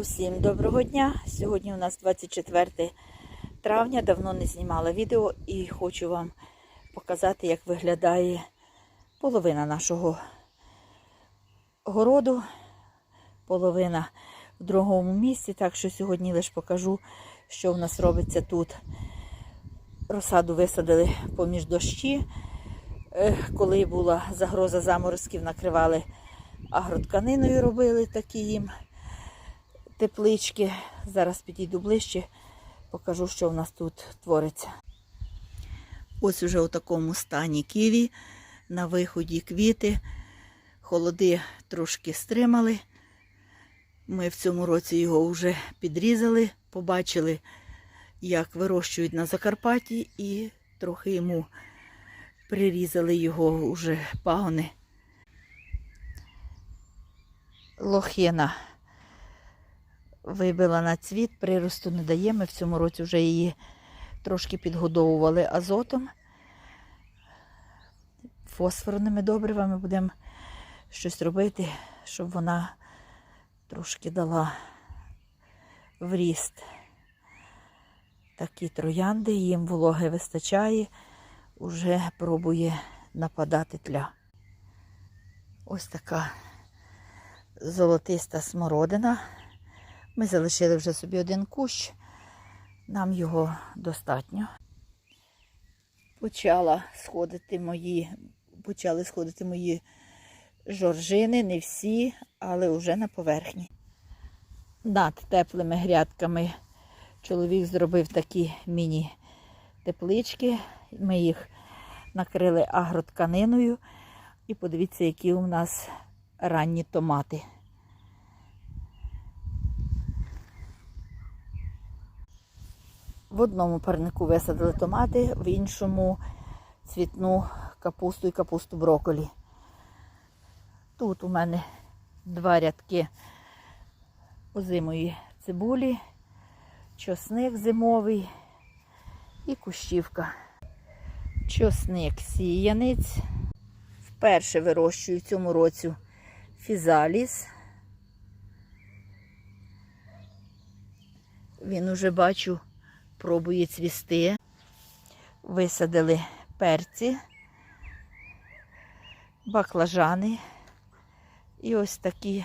Усім доброго дня! Сьогодні у нас 24 травня, давно не знімала відео і хочу вам показати, як виглядає половина нашого городу, половина в другому місці. Так що сьогодні лише покажу, що в нас робиться тут. Розсаду висадили поміж дощі. Е, Коли була загроза заморозків, накривали агротканиною, робили такі їм теплички. Зараз підійду ближче, покажу, що в нас тут твориться. Ось уже у такому стані ківі, на виході квіти, холоди трошки стримали. Ми в цьому році його вже підрізали, побачили, як вирощують на Закарпатті, і трохи йому прирізали його вже пагони. Лохина вибила на цвіт, приросту не дає. Ми в цьому році вже її трошки підгодовували азотом. Фосфорними добривами будемо щось робити, щоб вона трошки дала в ріст. Такі троянди, їм вологи вистачає, уже пробує нападати тля. Ось така золотиста смородина. Ми залишили вже собі один кущ, нам його достатньо. Почала сходити мої, почали сходити мої жоржини, не всі, але вже на поверхні. Над теплими грядками чоловік зробив такі міні-теплички. Ми їх накрили агротканиною. І подивіться, які у нас ранні томати. В одному парнику висадили томати, в іншому цвітну капусту і капусту броколі. Тут у мене два рядки озимої цибулі, чосник зимовий і кущівка. Чосник сіянець. Вперше вирощую в цьому році фізаліс. Він уже бачу пробує цвісти. Висадили перці, баклажани і ось такі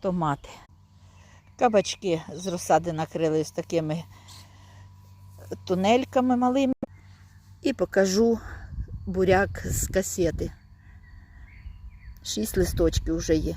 томати. Кабачки з розсади накрили ось такими тунельками малими. І покажу буряк з касети. Шість листочків вже є.